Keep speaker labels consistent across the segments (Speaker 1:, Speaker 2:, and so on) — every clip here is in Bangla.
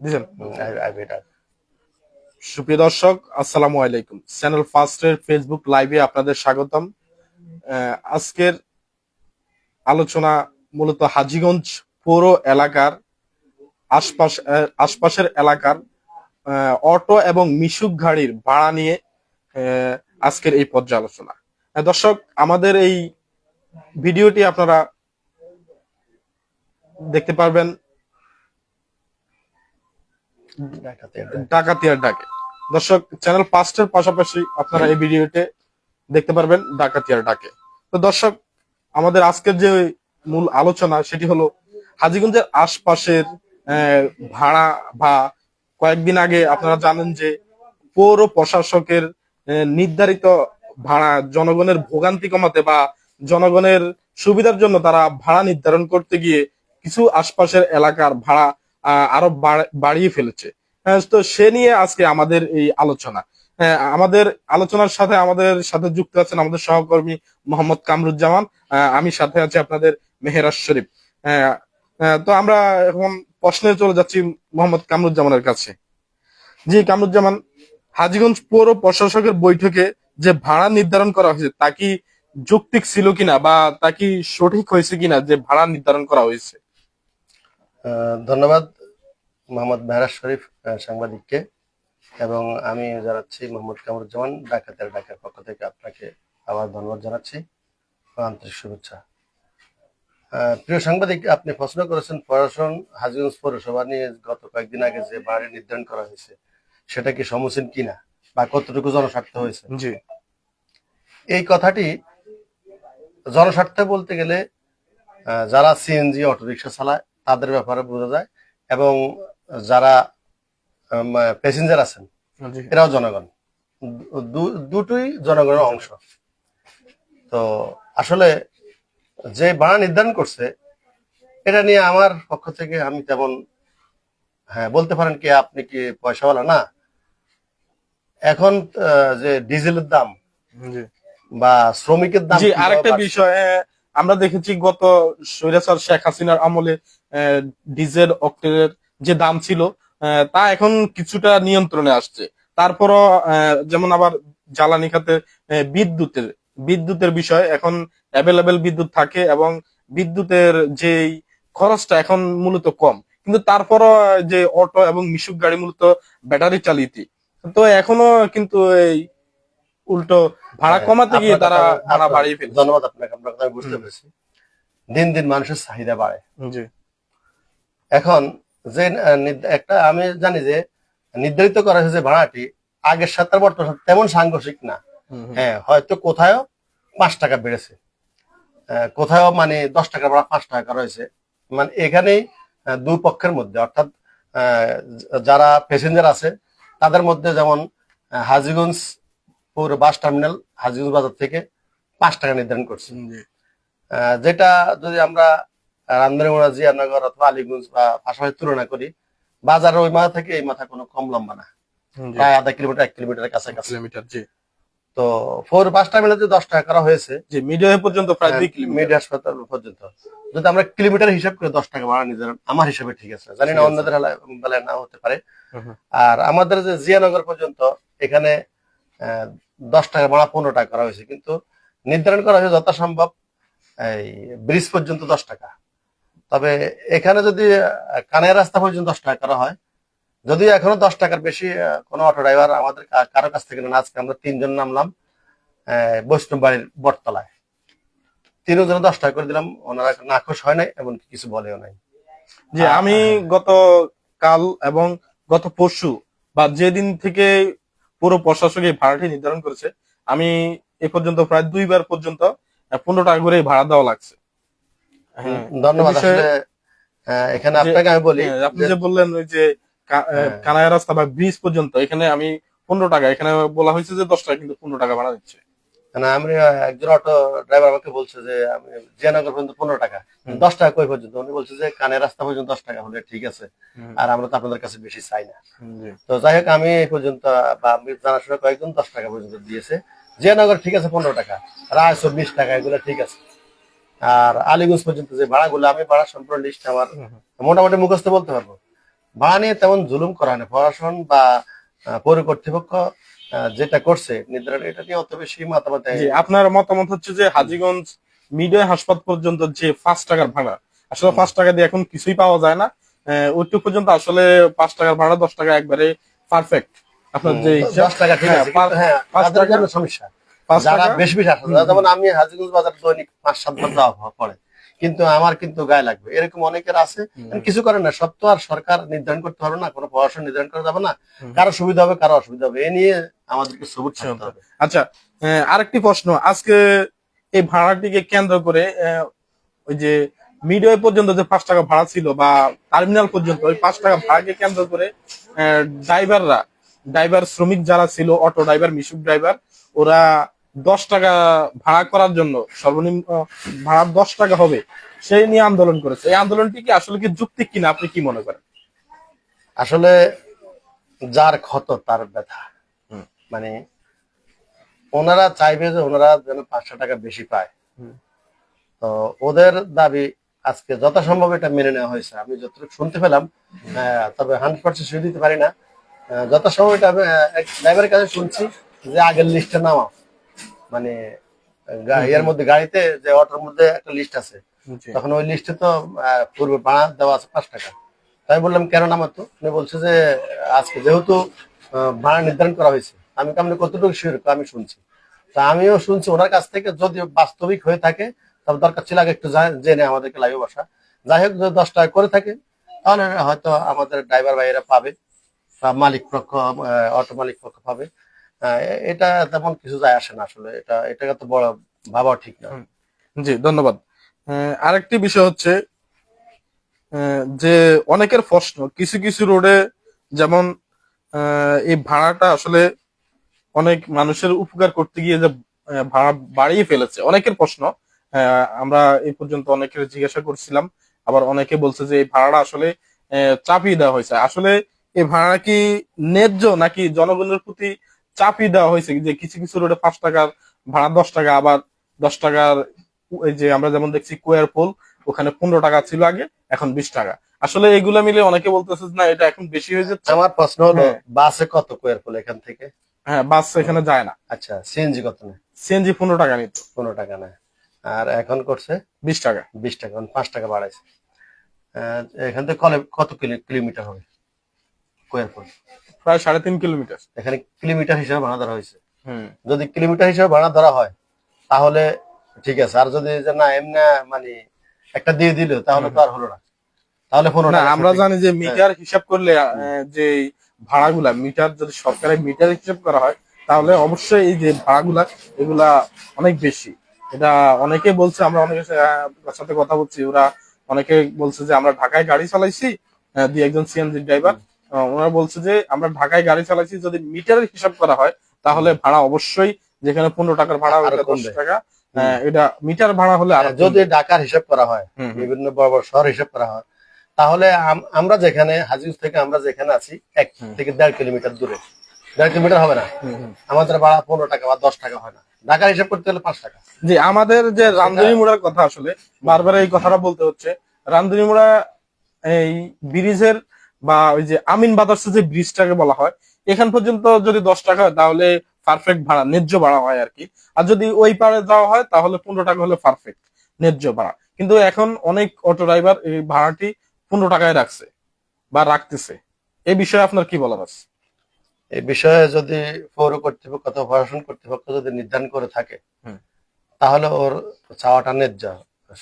Speaker 1: দিছেন সুপ্রিয় দর্শক আসসালামু আলাইকুম। চ্যানেল ফার্স্টের ফেসবুক লাইভে আপনাদের স্বাগতম। আজকের আলোচনা মূলত হাজীগঞ্জ পৌর এলাকার আশপাশ আশপাশের এলাকার অটো এবং মিশুক গাড়ির ভাড়া নিয়ে আজকের এই পর্যালোচনা। দর্শক আমাদের এই ভিডিওটি আপনারা দেখতে পারবেন। ডাকাতিয়ার ডাকে দর্শক চ্যানেল পাঁচটার পাশাপাশি আপনারা এই ভিডিওতে দেখতে পারবেন ডাকাতিয়ার ডাকে। তো দর্শক, আমাদের আজকের যে মূল আলোচনা, সেটি হলো হাজীগঞ্জের আশপাশের ভাড়া বা কয়েকদিন আগে আপনারা জানেন যে পৌর প্রশাসকের নির্ধারিত ভাড়া জনগণের ভোগান্তি কমাতে বা জনগণের সুবিধার জন্য তারা ভাড়া নির্ধারণ করতে গিয়ে কিছু আশপাশের এলাকার ভাড়া আরও বাড়িয়ে ফেলেছে। হ্যাঁ, তো সে নিয়ে আজকে আমাদের এই আলোচনা। হ্যাঁ, আমাদের আলোচনার সাথে আমাদের সাথে যুক্ত আছেন আমাদের সহকর্মী মোহাম্মদ কামরুজ্জামান। আমি সাথে আছি আপনাদের মেহেরাজ শরীফ। হ্যাঁ, তো আমরা এখন প্রশ্নে চলে যাচ্ছি মোহাম্মদ কামরুজ্জামানের কাছে। জি কামরুজ্জামান হাজীগঞ্জ পৌর প্রশাসকের বৈঠকে যে ভাড়া নির্ধারণ করা হয়েছে তা কি যৌক্তিক ছিল কিনা বা তা কি সঠিক হয়েছে কিনা যে ভাড়া নির্ধারণ করা হয়েছে?
Speaker 2: ধন্যবাদ। মোহাম্মদ মেহরাজ শরীফ সাংবাদিককে এবং আমি জানাচ্ছি মোহাম্মদ কামরুজ্জামান ডাকাতের ডাকার পক্ষ থেকে আপনাকে আবার ধন্যবাদ জানাচ্ছি। আন্তরিক শুভেচ্ছা। প্রিয় সাংবাদিক আপনি প্রশ্ন করেছেন প্রশাসন হাজিগঞ্জ পৌরসভা নিয়ে গত কয়েকদিন আগে যে বাড়ি নির্ধারণ করা হয়েছে সেটা কি সমীচীন কিনা বা কতটুকু জনস্বার্থ হয়েছে?
Speaker 1: জি।
Speaker 2: এই কথাটি জনস্বার্থে বলতে গেলে যারা সিএনজি অটোরিকশা চালায় তাদের ব্যাপারে বোঝা যায় এবং যারা প্যাসেঞ্জার আছেন এরাও জনগণ। দুটোই জনগণের অংশ। তো আসলে যে ভাড়া নির্ধারণ করছে এটা নিয়ে আমার পক্ষ থেকে আমি তেমন হ্যাঁ বলতে পারেন কি আপনি কি পয়সাওয়ালা? না। এখন যে ডিজেলের দাম বা শ্রমিকের দাম
Speaker 1: জি আরেকটা বিষয় আমরা দেখেছি গত স্বৈরাচার শেখ হাসিনার আমলে ডিজেল অক্টেনের যে দাম ছিল তা এখন কিছুটা নিয়ন্ত্রণে আসছে। তারপরও যেমন আবার জ্বালানি খাতে বিদ্যুতের বিদ্যুতের বিষয় এখন অ্যাভেলেবেল বিদ্যুৎ থাকে এবং বিদ্যুতের যেই খরচটা এখন মূলত কম। কিন্তু তারপরও যে অটো এবং মিশুক গাড়ি মূলত ব্যাটারি চালিত। তো এখনও কিন্তু এই উল্টো ভাড়া
Speaker 2: হ্যাঁ,
Speaker 1: কমাতে গিয়ে তারা ভাড়া বাড়িয়ে ফেলে
Speaker 2: ধন্যবাদ আপনাকে আপনার কথা বুঝতে পেরেছি। দিন দিন মানুষের চাহিদা বাড়ে। এখন যে একটা আমি জানি যে নির্ধারিত করা হয়েছে ভাড়াটি আগের সাথে বর্তমান তেমন সাংঘর্ষিক না। হ্যাঁ হয়তো কোথাও পাঁচ টাকা বেড়েছে। কোথাও মানে দশ টাকা ভাড়া পাঁচ টাকা করা হয়েছে। মানে এখানেই আহ, দুই পক্ষের মধ্যে অর্থাৎ আহ, যারা প্যাসেঞ্জার আছে তাদের মধ্যে যেমন হাজিগঞ্জ পুর বাস টার্মিনাল হাজিগঞ্জ বাজার থেকে পাঁচ টাকা নির্ধারণ করছে। যেটা যদি আমরা রামদারিমোড়া জিয়ানগর অথবা আলীগঞ্জ বা পাশাপাশি তুলনা করি বাজারের ওই মাথা থেকে এই মাথা কোনো কম লম্বা না। প্রায় আধা কিলোমিটার এক কিলোমিটারের কাছাকাছি।
Speaker 1: কিলোমিটার জি।
Speaker 2: তো ফোর পাঁচটা মিলে যে দশ টাকা করা হয়েছে
Speaker 1: জি মিডিয়া পর্যন্ত প্রায় দুই কিলোমিটার।
Speaker 2: হাসপাতাল পর্যন্ত। যদি আমরা কিলোমিটার হিসাব করে দশ টাকা ভাড়া নিতে আমার হিসাবে ঠিক আছে। জানি না অন্যদের বেলায় না হতে পারে। আর আমাদের যে জিয়ানগর পর্যন্ত এখানে দশ টাকা ভাড়া পনেরো টাকা করা হয়েছে। কিন্তু নির্ধারণ করা হয়েছে যথাসম্ভব এই ব্রিজ পর্যন্ত দশ টাকা। তবে এখানে যদি কানের রাস্তা পর্যন্ত দশ টাকা করা হয় যদি এখনও দশ টাকার বেশি কোনো অটো ড্রাইভার আমাদের কারও কাছ থেকে না আজকে আমরা তিনজন নামলাম বৈষ্ণব বাড়ির বটতলায়। তিনজনে দশ টাকা করে দিলাম ওনারা নাখোশ হয় নাই এবং কিছু বলেও নাই।
Speaker 1: যে আমি গত কাল এবং গত পরশু বা যেদিন থেকে পুরো প্রশাসক এই ভাড়াটি নির্ধারণ করেছে আমি এ পর্যন্ত প্রায় দুইবার পর্যন্ত পনেরো টাকা করে ভাড়া দেওয়া লাগছে।
Speaker 2: ধন্যবাদ।
Speaker 1: এ
Speaker 2: আসলে এখানে আপনাকে আমি বলি
Speaker 1: হ্যাঁ, আপনি
Speaker 2: যে-
Speaker 1: বললেন ওই যে
Speaker 2: হ্যাঁ।
Speaker 1: কানায় রাস্তা বা ব্রিজ পর্যন্ত এখানে আমি পনেরো টাকা এখানে বলা হয়েছে যে দশ টাকা কিন্তু পনেরো টাকা ভাড়া দিচ্ছে।
Speaker 2: না আমি একজন অটো ড্রাইভার আমাকে বলছে যে আমি জিয়ানগর পর্যন্ত পনেরো টাকা। দশ টাকা কই পর্যন্ত? উনি বলছে যে কানের রাস্তা পর্যন্ত দশ টাকা। হলে ঠিক আছে। আর আমরা তো আপনাদের কাছে বেশি চাই না। তো যাই হোক আমি এই পর্যন্ত বা আমি জানাশোনা কয়েকজন দশ টাকা পর্যন্ত দিয়েছে। জিয়ানগর ঠিক আছে পনেরো টাকা। রায় চব্বিশ টাকা এগুলো ঠিক আছে। আর আলিগঞ্জ পর্যন্ত যে ভাড়াগুলো আমি ভাড়া সম্পূর্ণ লিস্ট আমার। মোটামুটি মুখস্থ বলতে পারব। ভাড়া নিয়ে তেমন জুলুম করা হয় না প্রশাসন বা পৌর কর্তৃপক্ষ যেটা করছে নির্ধারণ এটা নিয়ে অত বেশি মতামত
Speaker 1: আপনার মতামত হচ্ছে যে হাজীগঞ্জ মিডিয়া হাসপাতাল পর্যন্ত যে পাঁচ টাকার ভাড়া আসলে পাঁচ টাকা দিয়ে এখন কিছুই পাওয়া যায় না। ওইটুকু পর্যন্ত আসলে পাঁচ টাকার ভাড়া দশ টাকা একবারে পারফেক্ট আপনার যে
Speaker 2: দশ টাকা ঠিক
Speaker 1: হ্যাঁ,
Speaker 2: আছে
Speaker 1: পাঁচ-
Speaker 2: হ্যাঁ
Speaker 1: পাঁচ
Speaker 2: তাদের
Speaker 1: টাকা-
Speaker 2: সমস্যা। যারা
Speaker 1: টাকা?
Speaker 2: বেশ বেশি আসে যেমন আমি হাজিগঞ্জ বাজার দৈনিক পাঁচ যাওয়া পড়ে কিন্তু আমার কিন্তু গায়ে লাগবে। এরকম অনেকের আছে কিছু করে না সব তো আর সরকার নির্ধারণ করতে পারবে না কোনো প্রশাসন নির্ধারণ করা যাবে না। কারও সুবিধা হবে কারও অসুবিধা হবে এ নিয়ে আমাদেরকে সবুজ হবে।
Speaker 1: আচ্ছা আরেকটি প্রশ্ন আজকে এই ভাড়াটিকে কেন্দ্র করে ওই যে মিডিয়া পর্যন্ত যে পাঁচ টাকা ভাড়া ছিল বা টার্মিনাল পর্যন্ত ওই পাঁচ টাকা ভাড়াকে কেন্দ্র করে আহ, ড্রাইভাররা ড্রাইভার শ্রমিক যারা ছিল অটো ড্রাইভার মিশুক ড্রাইভার ওরা দশ টাকা ভাড়া করার জন্য সর্বনিম্ন ভাড়া দশ টাকা হবে সেই নিয়ে আন্দোলন করেছে। এই আন্দোলনটি কি আসলে কি যুক্তি কিনা? আপনি কি মনে করেন?
Speaker 2: আসলে যার ক্ষত তার ব্যথা। মানে ওনারা চাইবে যে ওনারা যেন পাঁচশো টাকা বেশি পায়। তো ওদের দাবি আজকে যথাসম্ভব এটা মেনে নেওয়া হয়েছে। আমি যতটুকু শুনতে পেলাম তবে হান্ড্রেড পার্সেন্ট শুনে দিতে পারি না। যথাসম্ভব এটা ড্রাইভারের কাছে শুনছি যে আগের লিস্টে নামাও। মানে এর মধ্যে গাড়িতে যে অটোর মধ্যে একটা লিস্ট আছে। তখন ওই লিস্টে তো পূর্বে ভাড়া দেওয়া আছে পাঁচ টাকা। তাই বললাম কেন নামাতো? উনি বলছে যে আজকে যেহেতু ভাড়া নির্ধারণ করা হয়েছে আমি কেমন কতটুকু শিওর আমি শুনছি। তা আমিও শুনছি ওনার কাছ থেকে যদি বাস্তবিক হয়ে থাকে তবে দরকার ছিল আগে একটু জেনে আমাদেরকে লাইভ বসা। যাই হোক যদি দশ টাকা করে থাকে তাহলে হয়তো আমাদের ড্রাইভার ভাইয়েরা পাবে বা মালিক পক্ষ অটো মালিক পক্ষ পাবে। এটা তেমন কিছু যায় আসে না আসলে। এটা, এটাকে তো বড় ভাবাও ঠিক না।
Speaker 1: জি, ধন্যবাদ। আরেকটি বিষয় হচ্ছে যে অনেকের প্রশ্ন, কিছু কিছু রোডে যেমন এই ভাড়াটা আসলে অনেক মানুষের উপকার করতে গিয়ে যে ভাড়া বাড়িয়ে ফেলেছে। অনেকের প্রশ্ন আমরা এই পর্যন্ত অনেকের জিজ্ঞাসা করছিলাম, আবার অনেকে বলছে যে এই ভাড়াটা আসলে চাপিয়ে দেওয়া হয়েছে। আসলে এই ভাড়া কি ন্যায্য নাকি জনগণের প্রতি চাপিয়ে দেওয়া হয়েছে যে কিছু কিছু রোডে পাঁচ টাকার ভাড়া দশ টাকা আবার দশ টাকার এই যে আমরা যেমন দেখছি কোয়ার পোল ওখানে পনেরো টাকা ছিল আগে এখন বিশ টাকা। আসলে এগুলা মিলে অনেকে বলতেছে না এটা এখন বেশি হয়ে যাচ্ছে।
Speaker 2: আমার প্রশ্ন হলো
Speaker 1: হ্যাঁ।
Speaker 2: বাসে কত কোয়ের ফুল এখান থেকে?
Speaker 1: হ্যাঁ বাস এখানে যায় না।
Speaker 2: আচ্ছা সিএনজি কত নেয়?
Speaker 1: সিএনজি পনেরো টাকা নিত।
Speaker 2: পনেরো টাকা নেয়। আর এখন করছে?
Speaker 1: বিশ টাকা।
Speaker 2: বিশ টাকা মানে পাঁচ টাকা বাড়াইছে। এখান থেকে কত কিলো- কিলোমিটার হবে?
Speaker 1: প্রায় সাড়ে তিন কিলোমিটার।
Speaker 2: এখানে কিলোমিটার হিসেবে ভাড়া ধরা হয়েছে। যদি কিলোমিটার হিসেবে ভাড়া ধরা হয় তাহলে ঠিক আছে। আর যদি যে না এমনি মানে একটা দিয়ে দিল তাহলে তো আর হলো না। তাহলে
Speaker 1: না আমরা জানি যে মিটার হিসাব করলে যে ভাড়াগুলা মিটার যদি সরকারের মিটার হিসাব করা হয় তাহলে অবশ্যই এই যে ভাড়াগুলা এগুলা অনেক বেশি। এটা অনেকে বলছে আমরা অনেকের সাথে কথা বলছি ওরা অনেকে বলছে যে আমরা ঢাকায় গাড়ি চালাইছি দিয়ে একজন সিএনজি ড্রাইভার ওনারা বলছে যে আমরা ঢাকায় গাড়ি চালাইছি যদি মিটারের হিসাব করা হয় তাহলে ভাড়া অবশ্যই যেখানে পনেরো টাকার ভাড়া দশ টাকা। আহ, এটা মিটার ভাড়া হলে আর
Speaker 2: হ্যাঁ, যদি ঢাকার হিসাব করা হয়। বিভিন্ন বড় বড় শহর হিসাব করা হয় তাহলে আমরা যেখানে হাজির থেকে আমরা যেখানে আছি এক থেকে দেড় কিলোমিটার দূরে। দেড় কিলোমিটার হবে না? আমাদের ভাড়া পনেরো টাকা বা দশ টাকা হয় না। ঢাকার হিসাব করতে হলে পাঁচ টাকা।
Speaker 1: জি আমাদের যে রামধনী মুড়ার কথা আসলে বারবার এই কথাটা বলতে হচ্ছে। রামধনী মুড়া এই ব্রিজের বা ওই যে আমিন বাদার্সের যে ব্রিজটাকে বলা হয় এখান পর্যন্ত যদি দশ টাকা হয় তাহলে পারফেক্ট ভাড়া ন্যায্য ভাড়া হয় আর কি। আর যদি ওই পারে যাওয়া হয় তাহলে পনেরো টাকা হলে পারফেক্ট ন্যায্য ভাড়া। কিন্তু এখন অনেক অটো ড্রাইভার এই ভাড়াটি পনেরো টাকায় রাখছে বা রাখতেছে। এই বিষয়ে আপনার কি বলার আছে?
Speaker 2: এই বিষয়ে যদি পৌর কর্তৃপক্ষ অথবা প্রশাসন কর্তৃপক্ষ যদি নির্ধারণ করে থাকে। তাহলে ওর চাওয়াটা ন্যায্য।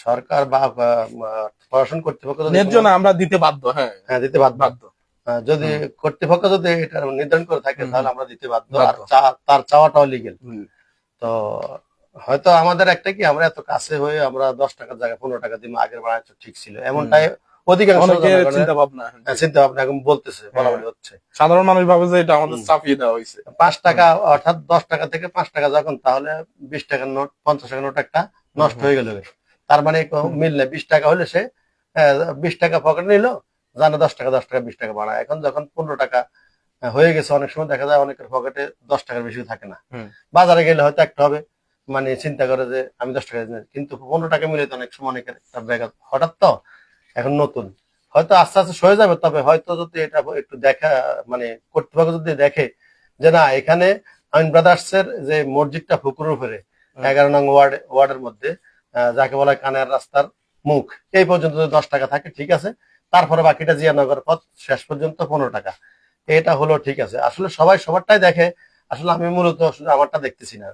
Speaker 2: সরকার বা প্রশাসন কর্তৃপক্ষ
Speaker 1: ন্যায্য না আমরা দিতে বাধ্য হ্যাঁ।
Speaker 2: হ্যাঁ দিতে বাধ্য।
Speaker 1: বাধ্য।
Speaker 2: যদি কর্তৃপক্ষ যদি এটা নির্ধারণ করে থাকে তাহলে আমরা দিতে বাধ্য। আর তার চাওয়াটাও লিগেল তো হয়তো আমাদের একটা কি আমরা এত কাছে হয়ে আমরা দশ টাকার জায়গায় পনেরো টাকা দিব আগের বাড়া ঠিক ছিল। এমনটাই অধিকাংশ
Speaker 1: চিন্তা ভাবনা
Speaker 2: হ্যাঁ, চিন্তা ভাবনা এখন বলতেছে বলা বলি হচ্ছে।
Speaker 1: সাধারণ মানুষ ভাবে যে এটা আমাদের চাপিয়ে দেওয়া হয়েছে।
Speaker 2: পাঁচ টাকা অর্থাৎ দশ টাকা থেকে পাঁচ টাকা যখন তাহলে বিশ টাকার নোট পঞ্চাশ টাকার নোট একটা নষ্ট হয়ে গেল। তার মানে কোনো মিল নেই বিশ টাকা হলে সে বিশ টাকা পকেট নিল জানে দশ টাকা দশ টাকা বিশ টাকা বাড়া এখন যখন পনেরো টাকা হয়ে গেছে অনেক সময় দেখা যায় অনেকের পকেটে দশ টাকার বেশি থাকে না। বাজারে গেলে হয়তো একটা হবে মানে চিন্তা করে যে আমি দশ টাকা। কিন্তু পনেরো টাকা মিলে তো অনেক সময় অনেকের ব্যাঘাত। হঠাৎ তো এখন নতুন। হয়তো আস্তে আস্তে সয়ে যাবে তবে হয়তো যদি এটা একটু দেখা মানে কর্তৃপক্ষ যদি দেখে যে না এখানে আইন ব্রাদার্সের যে মসজিদটা ফুকুরের উপরে এগারো নং ওয়ার্ড ওয়ার্ডের মধ্যে যাকে বলা হয় কানের রাস্তার মুখ। এই পর্যন্ত যদি দশ টাকা থাকে ঠিক আছে। তারপরে বাকিটা জিয়ানগর পথ শেষ পর্যন্ত পনেরো টাকা। এটা হলো ঠিক আছে। আসলে সবাই সবারটাই দেখে। আসলে আমি মূলত আমারটা দেখতেছি না।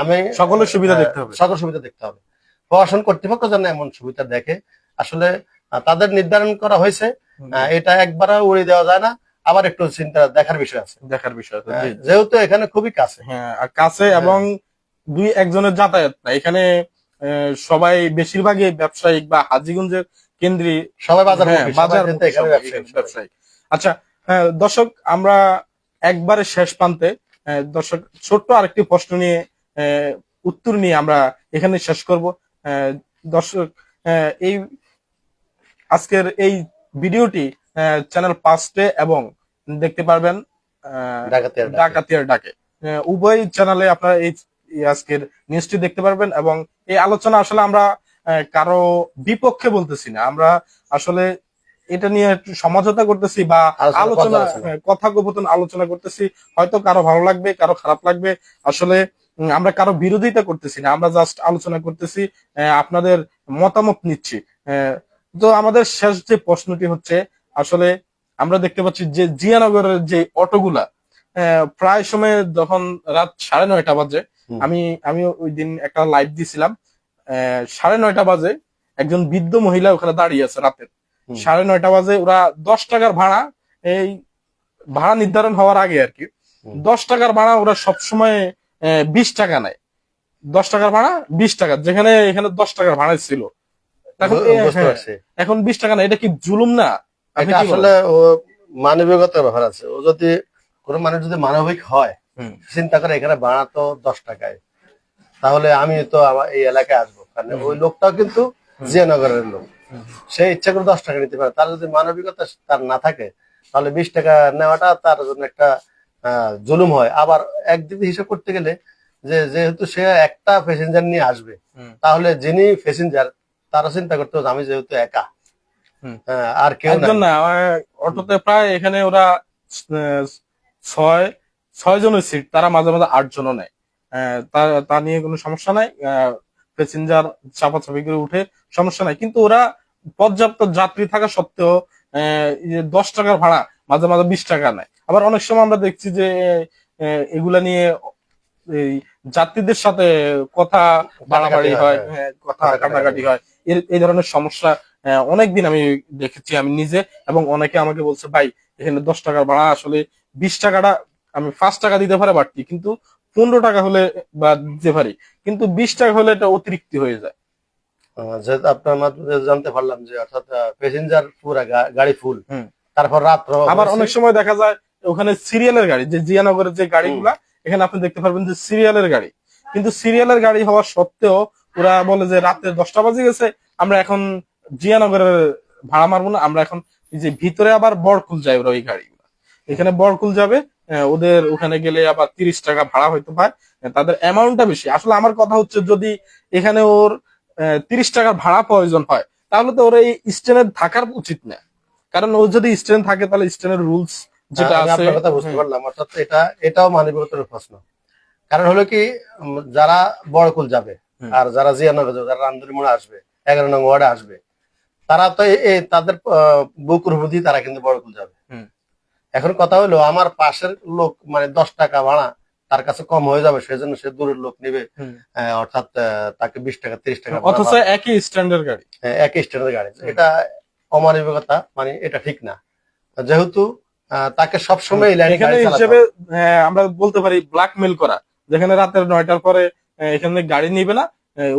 Speaker 2: আমি
Speaker 1: সকলের সুবিধা দেখতে হবে।
Speaker 2: সকল সুবিধা দেখতে হবে। প্রশাসন কর্তৃপক্ষ যেন এমন সুবিধা দেখে। আসলে তাদের নির্ধারণ করা হয়েছে। এটা একবার উড়ে দেওয়া যায় না। আবার একটু চিন্তা দেখার বিষয় আছে।
Speaker 1: দেখার বিষয় তো,
Speaker 2: যেহেতু এখানে খুবই কাছে।
Speaker 1: হ্যাঁ কাছে এবং দুই একজনের যাতায়াত না। এখানে সবাই বেশিরভাগই ব্যবসায়িক বা হাজিগঞ্জের কেন্দ্রে
Speaker 2: সবাই বাজার
Speaker 1: হ্যাঁ, বাজার
Speaker 2: ব্যবসায়ী
Speaker 1: আচ্ছা দর্শক আমরা একবারে শেষ প্রান্তে দর্শক ছোট্ট আরেকটি প্রশ্ন নিয়ে উত্তর নিয়ে আমরা এখানে শেষ করব। আহ, দর্শক এই আজকের এই ভিডিওটি চ্যানেল পাঁচটে এবং দেখতে পারবেন আহ,
Speaker 2: ডাকাতিয়ার ডাকে।
Speaker 1: উভয় চ্যানেলে আপনারা এই আজকের নিউজটি দেখতে পারবেন এবং এই আলোচনা আসলে আমরা কারও বিপক্ষে বলতেছি না আমরা আসলে এটা নিয়ে একটু সমঝোতা করতেছি বা
Speaker 2: আলোচনা।
Speaker 1: হ্যাঁ, আলোচনা করতেছি হয়তো কারও ভালো লাগবে কারও খারাপ লাগবে আসলে আমরা কারও বিরোধিতা করতেছি না আমরা জাস্ট আলোচনা করতেছি আহ, আপনাদের মতামত নিচ্ছি আহ, তো আমাদের শেষ যে প্রশ্নটি হচ্ছে আসলে আমরা দেখতে পাচ্ছি যে জিয়ানগরের যে অটোগুলা আহ, প্রায় সময় যখন রাত সাড়ে নয়টা বাজে। আমি আমি ওই দিন একটা লাইভ দিছিলাম সাড়ে নয়টা বাজে একজন বৃদ্ধ মহিলা ওখানে দাঁড়িয়ে আছে রাতের সাড়ে নয়টা বাজে ওরা দশ টাকার ভাড়া এই ভাড়া নির্ধারণ হওয়ার আগে আর কি দশ টাকার ভাড়া ওরা সবসময় বিশ টাকা নেয়। দশ টাকার ভাড়া বিশ টাকা যেখানে এখানে দশ টাকার ভাড়া ছিল। এখন হ্যাঁ, বিশ টাকা না এটা কি জুলুম না?
Speaker 2: আসলে মানবিকতার ব্যাপার আছে। ও যদি কোনো মানুষ যদি মানবিক হয়। চিন্তা করে এখানে ভাড়া তো দশ টাকায়। তাহলে আমি তো আমার এই এলাকায় আসব। কারণ ওই লোকটাও কিন্তু জিয়ানগরের লোক। সে ইচ্ছা করে দশ টাকা নিতে পারে। তার যদি মানবিকতা তার না থাকে তাহলে বিশ টাকা নেওয়াটা তার জন্য একটা জুলুম হয়। আবার একদিক দিয়ে হিসাব করতে গেলে যে যেহেতু সে একটা প্যাসেঞ্জার নিয়ে আসবে তাহলে যিনি প্যাসেঞ্জার তারা চিন্তা করতে আমি যেহেতু একা। আর কেউ
Speaker 1: না অটোতে প্রায় এখানে ওরা ছয় ছয় জনের সিট তারা মাঝে মাঝে আট জনও নেয় তা তা নিয়ে কোনো সমস্যা নাই। প্যাসেঞ্জার চাপাচাপি করে উঠে সমস্যা নাই। কিন্তু ওরা পর্যাপ্ত যাত্রী থাকা সত্ত্বেও দশ টাকার ভাড়া মাঝে মাঝে বিশ টাকা নেয়। আবার অনেক সময় আমরা দেখছি যে এগুলা নিয়ে এই যাত্রীদের সাথে কথা বাড়াবাড়ি হয়।
Speaker 2: হয়,
Speaker 1: কথা
Speaker 2: কাটাকাটি
Speaker 1: হয়। এই ধরনের সমস্যা অনেকদিন আমি দেখেছি আমি নিজে। এবং অনেকে আমাকে বলছে ভাই এখানে দশ টাকার ভাড়া আসলে বিশ টাকাটা আমি পাঁচ টাকা দিতে পারে বাড়তি কিন্তু পনেরো টাকা হলে বা দিতে পারি কিন্তু বিশ টাকা হলে এটা অতিরিক্ত হয়ে যায়।
Speaker 2: আপনার মাধ্যমে জানতে পারলাম যে অর্থাৎ প্যাসেঞ্জার পুরা গাড়ি ফুল তারপর রাত্র
Speaker 1: আবার অনেক সময় দেখা যায় ওখানে সিরিয়ালের গাড়ি যে জিয়ানগরের যে গাড়িগুলা এখানে আপনি দেখতে পারবেন যে সিরিয়ালের গাড়ি। কিন্তু সিরিয়ালের গাড়ি হওয়া সত্ত্বেও ওরা বলে যে রাতে দশটা বাজে গেছে আমরা এখন জিয়ানগরের ভাড়া মারবো না আমরা এখন যে ভিতরে আবার বরকুল যায় ওরা ওই গাড়িগুলো। এখানে বরকুল যাবে ওদের ওখানে গেলে আবার তিরিশ টাকা ভাড়া হইতে পারে। আহ, তাদের অ্যামাউন্টটা বেশি। আসলে আমার কথা হচ্ছে যদি এখানে ওর তিরিশ টাকার ভাড়া প্রয়োজন হয় তাহলে তো ওর এই স্ট্যান্ডে থাকার উচিত না। কারণ ও যদি স্ট্যান্ড থাকে তাহলে স্ট্যান্ডের রুলস যেটা আছে
Speaker 2: আপনার কথা বুঝতে
Speaker 1: হ্যাঁ,
Speaker 2: পারলাম। অর্থাৎ এটা এটাও মানবিকতার প্রশ্ন। কারণ হলো কি যারা বড়কুল যাবে আর যারা জিয়ানগর যাবে যারা রামদুরিমোড়ে আসবে এগারো নং ওয়ার্ডে আসবে তারা তো তাদের আহ, বুকুর বুদ্ধি তারা কিন্তু বড়কুল যাবে। এখন কথা হলো আমার পাশের লোক মানে দশ টাকা ভাড়া তার কাছে কম হয়ে যাবে সেজন্য সে দূরের লোক নিবে। আহ, অর্থাৎ তাকে বিশ টাকা তিরিশ টাকা
Speaker 1: অথচ একই স্ট্যান্ডার্ড গাড়ি।
Speaker 2: হ্যাঁ, একই স্ট্যান্ডার্ড গাড়ি। এটা অমানবিকতা মানে এটা ঠিক না। যেহেতু আহ, তাকে সবসময়
Speaker 1: এখানে
Speaker 2: গাড়ি
Speaker 1: হিসেবে আহ, আমরা বলতে পারি ব্ল্যাকমেল করা। যেখানে রাতের নয়টার পরে আহ, এখানে গাড়ি নিবে না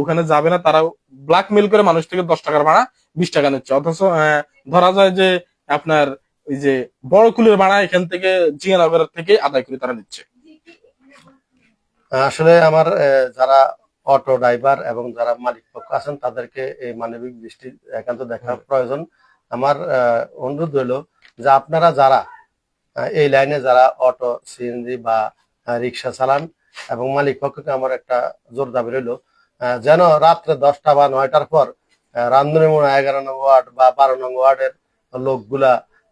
Speaker 1: ওখানে যাবে না তারা ব্ল্যাকমেল করে মানুষ থেকে দশ টাকার ভাড়া বিশ টাকা নিচ্ছে। অথচ আহ, ধরা যায় যে আপনার ওই যে বড় কুলের ভাড়া এখান থেকে জিয়ানগর থেকে আদায় করে তারা নিচ্ছে।
Speaker 2: আসলে আমার যারা অটো ড্রাইভার এবং যারা মালিক পক্ষ আছেন তাদেরকে এই মানবিক দৃষ্টি একান্ত দেখা প্রয়োজন। আমার অনুরোধ হলো যে আপনারা যারা এই লাইনে যারা অটো সিএনজি বা রিক্সা চালান এবং মালিক পক্ষকে আমার একটা জোর দাবি রইল যেন রাত্রে দশটা বা নয়টার পর রান্ধনী মোড়া এগারো নং ওয়ার্ড বা বারো নং ওয়ার্ডের লোকগুলা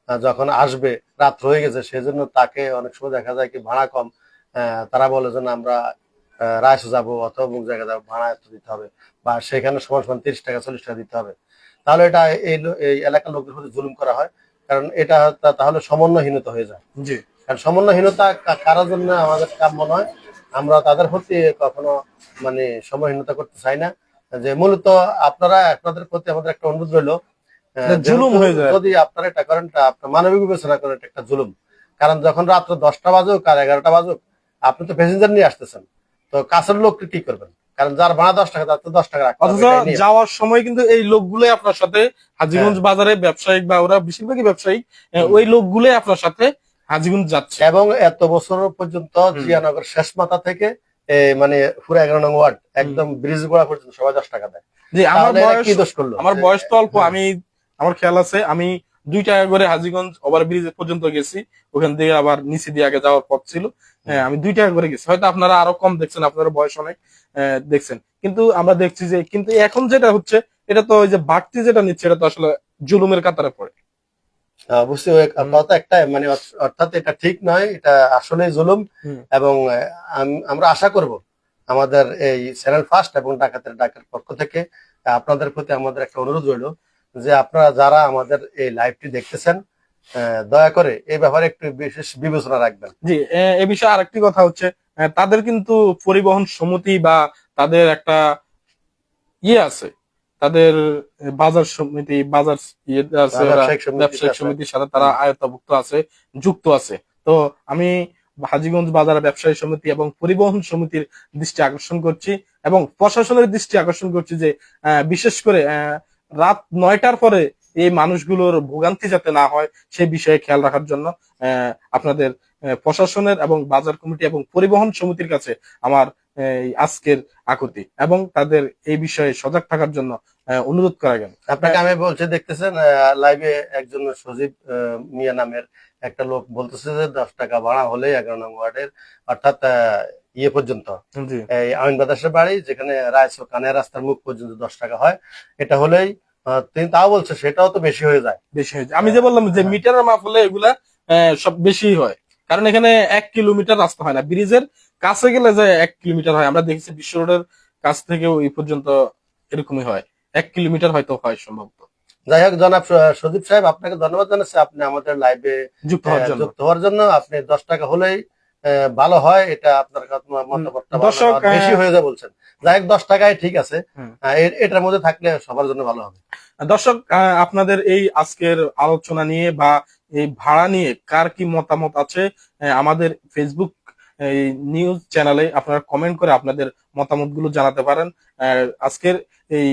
Speaker 2: যখন আসবে রাত হয়ে গেছে সেজন্য তাকে অনেক সময় দেখা যায় কি ভাড়া কম। তারা বলে যে আমরা রাইস যাব অথবা অমুক জায়গায় যাব ভাড়া এত দিতে হবে বা সেখানে সমান সমান তিরিশ টাকা চল্লিশ টাকা দিতে হবে। তাহলে এটা এই এই এলাকার লোকদের প্রতি জুলুম করা হয় কারণ এটা তাহলে সমন্বয়হীনতা হয়ে যায়।
Speaker 1: জি।
Speaker 2: কারণ সমন্বয়হীনতা কারোর জন্য আমাদের কাম্য নয়। আমরা তাদের প্রতি কখনো মানে সময়হীনতা করতে চাই না। যে মূলত আপনারা আপনাদের প্রতি আমাদের একটা অনুরোধ রইল
Speaker 1: জুলুম হয়ে যায়।
Speaker 2: যদি আপনারা এটা করেন আপনার মানবিক বিবেচনা করেন একটা জুলুম। কারণ যখন রাত্র দশটা বাজুক আর এগারোটা বাজুক আপনি তো প্যাসেঞ্জার নিয়ে আসতেছেন। তো কাছের লোককে কি করবেন? কারণ যার ভাড়া দশ টাকা তার তো দশ টাকা
Speaker 1: অথচ যাওয়ার সময় কিন্তু এই লোকগুলোই আপনার সাথে হাজিগঞ্জ বাজারে ব্যবসায়িক বা ওরা বেশিরভাগই ব্যবসায়িক ওই লোকগুলোই আপনার সাথে হাজিগঞ্জ যাচ্ছে।
Speaker 2: এবং এত বছর পর্যন্ত জিয়ানগর শেষ মাথা থেকে মানে পুরো এগারো নং ওয়ার্ড একদম ব্রিজ গোড়া পর্যন্ত সবাই দশ টাকা দেয়।
Speaker 1: আমার বয়স
Speaker 2: কি দোষ করল?
Speaker 1: আমার
Speaker 2: যে-
Speaker 1: বয়স তো অল্প
Speaker 2: হ্যাঁ।
Speaker 1: আমি আমার খেয়াল আছে আমি দুই টাকা করে হাজিগঞ্জ ওভার ব্রিজ পর্যন্ত গেছি ওখান থেকে আবার নিচে দিয়ে আগে যাওয়ার পথ ছিল। হ্যাঁ, আমি দুই টাকা করে গেছি। হয়তো আপনারা আরও কম দেখছেন আপনারা বয়স অনেক দেখছেন। কিন্তু আমরা দেখছি যে কিন্তু এখন যেটা হচ্ছে এটা তো ওই যে বাড়তি যেটা নিচ্ছে এটা তো আসলে জুলুমের কাতারে পড়ে।
Speaker 2: বুঝতে কথা একটাই মানে অর্থাৎ এটা ঠিক নয় এটা আসলে জুলুম এবং আমরা আশা করব আমাদের এই চ্যানেল ফার্স্ট এবং ডাকাতের ডাকের পক্ষ থেকে আপনাদের প্রতি আমাদের একটা অনুরোধ রইল যে আপনারা যারা আমাদের এই লাইভটি দেখতেছেন দয়া করে এই ব্যাপারে একটু বিশেষ বিবেচনা রাখবেন।
Speaker 1: জি এ- বিষয়ে আরেকটি কথা হচ্ছে তাদের কিন্তু পরিবহন সমিতি বা তাদের একটা ইয়ে আছে। তাদের বাজার সমিতি বাজার ইয়ে আছে
Speaker 2: ব্যবসায়িক।
Speaker 1: সমিতির সাথে তারা আয়ত্তভুক্ত আছে যুক্ত আছে। তো আমি হাজিগঞ্জ বাজার ব্যবসায়ী সমিতি এবং পরিবহন সমিতির দৃষ্টি আকর্ষণ করছি এবং প্রশাসনের দৃষ্টি আকর্ষণ করছি যে আহ, বিশেষ করে আহ, রাত নয়টার পরে এই মানুষগুলোর ভোগান্তি যাতে না হয়, সে বিষয়ে খেয়াল রাখার জন্য আপনাদের প্রশাসনের এবং বাজার কমিটি এবং পরিবহন সমিতির কাছে আমার আজকের আকুতি এবং তাদের এই বিষয়ে সজাগ থাকার জন্য অনুরোধ করা গেল।
Speaker 2: আপনাকে আমি বলছি দেখতেছেন লাইভে একজন সজীব মিয়া নামের একটা লোক বলতেছে যে দশ টাকা ভাড়া হলে এগারো নং ওয়ার্ডের অর্থাৎ ইয়ে পর্যন্ত। এই আইন বাতাসের বাড়ি যেখানে রায়সো কানের রাস্তার মুখ পর্যন্ত দশ টাকা হয় এটা হলেই তিনি তাও বলছে সেটাও তো বেশি হয়ে যায়।
Speaker 1: বেশি হয়ে যায়। আমি যে বললাম যে মিটারের মাপ হলে এগুলা আহ, সব বেশি হয়। কারণ এখানে এক কিলোমিটার রাস্তা হয় না। ব্রিজের কাছে গেলে যে এক কিলোমিটার হয় আমরা দেখেছি বিশ্ব রোডের কাছ থেকে ওই পর্যন্ত এরকমই হয়। এক কিলোমিটার হয়তো হয় সম্ভবত।
Speaker 2: যাই হোক জনাব সজীব সাহেব আপনাকে ধন্যবাদ জানাচ্ছি। আপনি আমাদের লাইভে
Speaker 1: যুক্ত হওয়ার জন্য।
Speaker 2: আপনি দশ টাকা হলেই আহ, ভালো হয়। এটা আপনার মতামতটা বেশি হয়ে যায় বলছেন। যাই হোক দশ টাকায় ঠিক আছে। এটার মধ্যে থাকলে সবার জন্য ভালো হবে।
Speaker 1: দর্শক আপনাদের এই আজকের আলোচনা নিয়ে বা এই ভাড়া নিয়ে কার কি মতামত আছে আমাদের ফেসবুক এই নিউজ চ্যানেলে আপনারা কমেন্ট করে আপনাদের মতামতগুলো জানাতে পারেন আহ, আজকের এই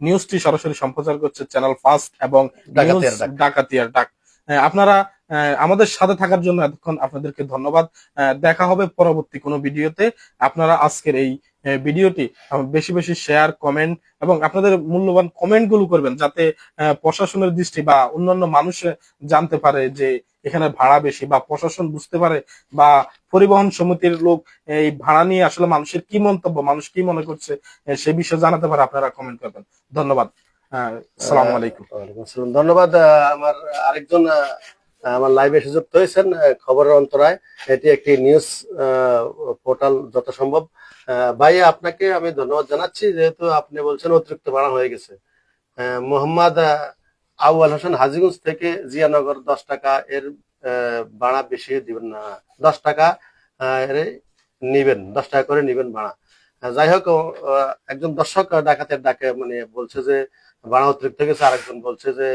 Speaker 1: নিউজটি সরাসরি সম্প্রচার করছে চ্যানেল ফার্স্ট এবং
Speaker 2: ডাকাতিয়ার ডাক।
Speaker 1: আপনারা আমাদের সাথে থাকার জন্য এতক্ষণ আপনাদেরকে ধন্যবাদ। দেখা হবে পরবর্তী কোনো ভিডিওতে। আপনারা আজকের এই ভিডিওটি বেশি বেশি শেয়ার, কমেন্ট এবং আপনাদের মূল্যবান কমেন্টগুলো করবেন যাতে প্রশাসনের দৃষ্টি বা অন্যান্য মানুষ জানতে পারে যে এখানে ভাড়া বেশি বা প্রশাসন বুঝতে পারে বা পরিবহন সমিতির লোক এই ভাড়া নিয়ে আসলে মানুষের কি মন্তব্য, মানুষ কি মনে করছে সে বিষয়ে জানাতে পারে আপনারা কমেন্ট করবেন। ধন্যবাদ। আসসালামু আলাইকুম।
Speaker 2: ধন্যবাদ আমার আরেকজন আমার লাইভে এসে হয়েছেন খবরের অন্তরায়। এটি একটি নিউজ পোর্টাল যত সম্ভব ভাই আপনাকে আমি ধন্যবাদ জানাচ্ছি, যেহেতু আপনি বলছেন অতিরিক্ত ভাড়া হয়ে গেছে। মোহাম্মদ আউয়াল হোসেন হাজিগঞ্জ থেকে জিয়ানগর দশ টাকা, এর ভাড়া বেশি দিবেন না। দশ টাকা নিবেন, দশ টাকা করে নিবেন ভাড়া। যাই হোক একজন দর্শক ডাকাতের ডাকে মানে বলছে যে, ভাড়া অতিরিক্ত গেছে, আরেকজন বলছে যে